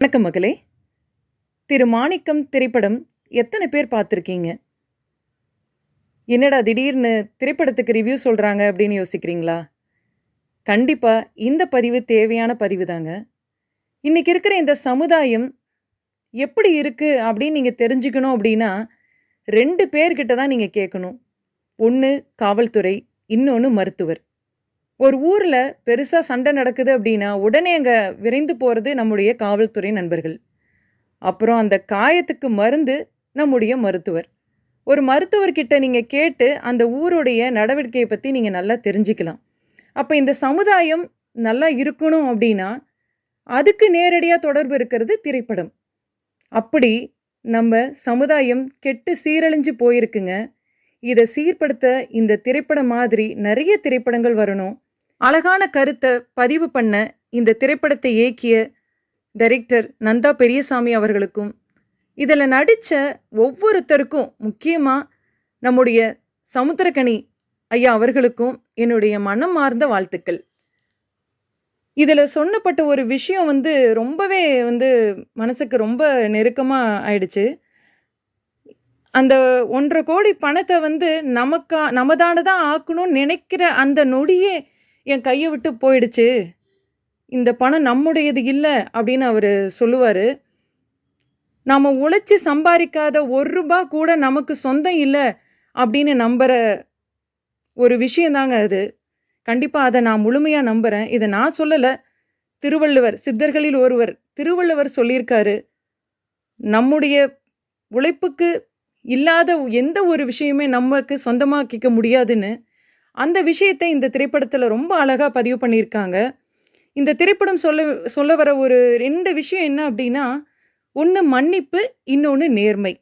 வணக்கம் மகளே. திரு மாணிக்கம் திரைப்படம் எத்தனை பேர் பார்த்துருக்கீங்க? என்னடா திடீர்னு திரைப்படத்துக்கு ரிவ்யூ சொல்கிறாங்க அப்படின்னு யோசிக்கிறீங்களா? கண்டிப்பாக இந்த பதிவு தேவையான பதிவு தாங்க இன்றைக்கி இருக்கிற இந்த சமுதாயம் எப்படி இருக்குது அப்படின்னு நீங்கள் தெரிஞ்சுக்கணும் அப்படின்னா ரெண்டு பேர்கிட்ட தான் நீங்கள் கேட்கணும். ஒன்று காவல்துறை இன்னொன்று மருத்துவர். ஒரு ஊரில் பெருசாக சண்டை நடக்குது அப்படின்னா உடனே அங்கே விரைந்து போகிறது நம்முடைய காவல்துறை நண்பர்கள். அப்புறம் அந்த காயத்துக்கு மருந்து நம்முடைய மருத்துவர். ஒரு மருத்துவர்கிட்ட நீங்கள் கேட்டு அந்த ஊருடைய நடவடிக்கையை பற்றி நீங்கள் நல்லா தெரிஞ்சுக்கலாம். அப்போ இந்த சமுதாயம் நல்லா இருக்கணும் அப்படின்னா அதுக்கு நேரடியாக தொடர்பு இருக்கிறது திரைப்படம். அப்படி நம்ம சமுதாயம் கெட்டு சீரழிஞ்சு போயிருக்குங்க. இதை சீர்படுத்த இந்த திரைப்படம் மாதிரி நிறைய திரைப்படங்கள் வரணும். அழகான கருத்தை பதிவு பண்ண இந்த திரைப்படத்தை இயக்கிய டைரக்டர் நந்தா பெரியசாமி அவர்களுக்கும் இதில் நடித்த ஒவ்வொருத்தருக்கும் முக்கியமாக நம்முடைய சமுத்திரக்கணி ஐயா அவர்களுக்கும் என்னுடைய மனம் மார்ந்த வாழ்த்துக்கள். இதில் சொன்னப்பட்ட ஒரு விஷயம் வந்து ரொம்பவே வந்து மனசுக்கு ரொம்ப நெருக்கமாக ஆயிடுச்சு. அந்த ஒன்றரை கோடி பணத்தை வந்து நமக்கா நமதானதான் ஆக்கணும்னு நினைக்கிற அந்த நொடியே என் கையை விட்டு போயிடுச்சு. இந்த பணம் நம்முடையது இல்லை அப்படின்னு அவர் சொல்லுவார். நாம் உழைச்சி சம்பாதிக்காத ஒரு ரூபா கூட நமக்கு சொந்தம் இல்லை அப்படின்னு நம்புகிற ஒரு விஷயந்தாங்க அது. கண்டிப்பாக அதை நான் முழுமையாக நம்புகிறேன் இதை நான் சொல்லலை. திருவள்ளுவர் சித்தர்களில் ஒருவர் திருவள்ளுவர் சொல்லியிருக்காரு. நம்முடைய உழைப்புக்கு இல்லாத எந்த ஒரு விஷயமே நமக்கு சொந்தமாக்கிக்க முடியாதுன்னு அந்த விஷயத்தை இந்த திரைப்படத்தில் ரொம்ப அழகாக பதிவு பண்ணியிருக்காங்க. இந்த திரைப்படம் சொல்ல சொல்ல வர ஒரு ரெண்டு விஷயம் என்ன அப்படின்னா ஒன்று மன்னிப்பு இன்னொன்று நேர்மை.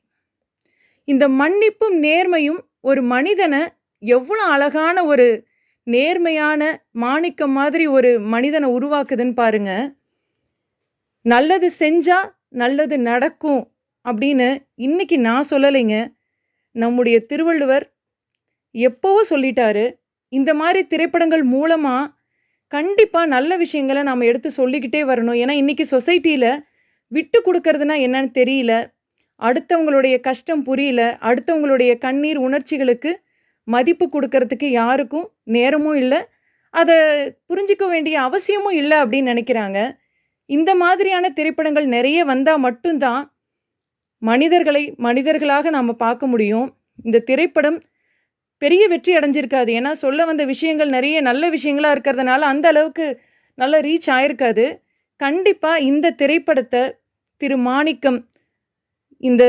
இந்த மன்னிப்பும் நேர்மையும் ஒரு மனிதனை எவ்வளோ அழகான ஒரு நேர்மையான மாணிக்கம் மாதிரி ஒரு மனிதனை உருவாக்குதுன்னு பாருங்க. நல்லது செஞ்சா நல்லது நடக்கும் அப்படின்னு இன்னைக்கு நான் சொல்லலைங்க. நம்முடைய திருவள்ளுவர் எப்போவோ சொல்லிட்டாரு இந்த மாதிரி திரைப்படங்கள் மூலமாக கண்டிப்பாக நல்ல விஷயங்களை நாம் எடுத்து சொல்லிக்கிட்டே வரணும். ஏன்னா இன்றைக்கி சொசைட்டியில் விட்டு கொடுக்கறதுனா என்னன்னு தெரியல. அடுத்தவங்களுடைய கஷ்டம் புரியல. அடுத்தவங்களுடைய கண்ணீர் உணர்ச்சிகளுக்கு மதிப்பு கொடுக்கறதுக்கு யாருக்கும் நேரமும் இல்லை. அதை புரிஞ்சிக்க வேண்டிய அவசியமும் இல்லை அப்படின்னு நினைக்கிறாங்க. இந்த மாதிரியான திரைப்படங்கள் நிறைய வந்தால் மட்டும்தான் மனிதர்களை மனிதர்களாக நாம் பார்க்க முடியும். இந்த திரைப்படம் பெரிய வெற்றி அடைஞ்சிருக்காது. ஏன்னா சொல்ல வந்த விஷயங்கள் நிறைய நல்ல விஷயங்களாக இருக்கிறதுனால அந்த அளவுக்கு நல்லா ரீச் ஆயிருக்காது. கண்டிப்பாக இந்த திரைப்படத்தை திரு மாணிக்கம் இந்த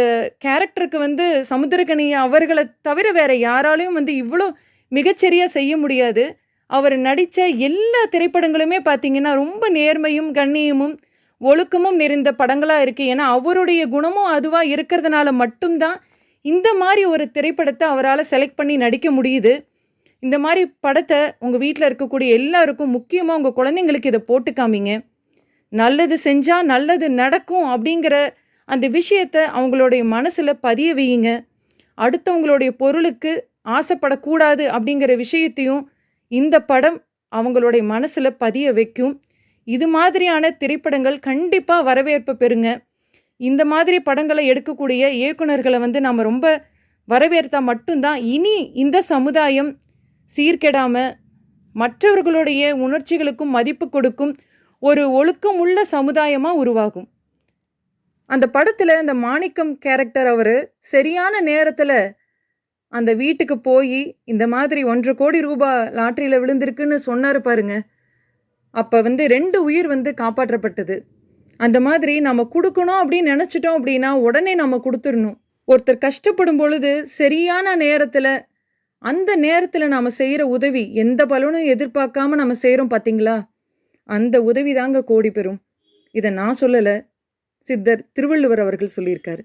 கேரக்டருக்கு வந்து சமுத்திரகனி அவர்களை தவிர வேற யாராலையும் வந்து இவ்வளோ மிகச்சரியாக செய்ய முடியாது. அவர் நடித்த எல்லா திரைப்படங்களுமே பார்த்தீங்கன்னா ரொம்ப நேர்மையும் கண்ணியமும் ஒழுக்கமும் நிறைந்த படங்களாக இருக்குது ஏன்னா அவருடைய குணமும் அதுவாக இருக்கிறதுனால மட்டும்தான் இந்த மாதிரி ஒரு திரைப்படத்தை அவரால் செலக்ட் பண்ணி நடிக்க முடியுது. இந்த மாதிரி படத்தை உங்கள் வீட்டில் இருக்கக்கூடிய எல்லாருக்கும் முக்கியமாக உங்கள் குழந்தைங்களுக்கு இதை போட்டு காமிங்க. நல்லது செஞ்சால் நல்லது நடக்கும் அப்படிங்கிற அந்த விஷயத்தை அவங்களுடைய மனசில் பதிய வையுங்க. அடுத்தவங்களுடைய பொருளுக்கு ஆசைப்படக்கூடாது அப்படிங்கிற விஷயத்தையும் இந்த படம் அவங்களுடைய மனசில் பதிய வைக்கும். இது மாதிரியான திரைப்படங்கள் கண்டிப்பாக வரவேற்பு பெறுங்க. இந்த மாதிரி படங்களை எடுக்கக்கூடிய இயக்குனர்களை வந்து நம்ம ரொம்ப வரவேற்றா மட்டும்தான். இனி இந்த சமுதாயம் சீர்கெடாமல் மற்றவர்களுடைய உணர்ச்சிகளுக்கும் மதிப்பு கொடுக்கும் ஒரு ஒழுக்கம் உள்ள சமுதாயமாக உருவாகும். அந்த படத்தில் அந்த மாணிக்கம் கேரக்டர் அவர் சரியான நேரத்தில் அந்த வீட்டுக்கு போய் இந்த மாதிரி ஒன்றரை கோடி ரூபாய் லாட்ரியில் விழுந்திருக்குன்னு சொன்னார் பாருங்க. அப்போ வந்து ரெண்டு உயிர் வந்து காப்பாற்றப்பட்டது. அந்த மாதிரி நம்ம கொடுக்கணும் அப்படின்னு நினச்சிட்டோம் அப்படின்னா உடனே நம்ம கொடுத்துடணும். ஒருத்தர் கஷ்டப்படும் பொழுது சரியான நேரத்தில் அந்த நேரத்தில் நாம் செய்கிற உதவி எந்த பலனும் எதிர்பார்க்காம நம்ம செய்கிறோம் பார்த்தீங்களா அந்த உதவி தாங்க கோடி பெறும். இதை நான் சொல்லலை. சித்தர் திருவள்ளுவர் அவர்கள் சொல்லியிருக்காரு.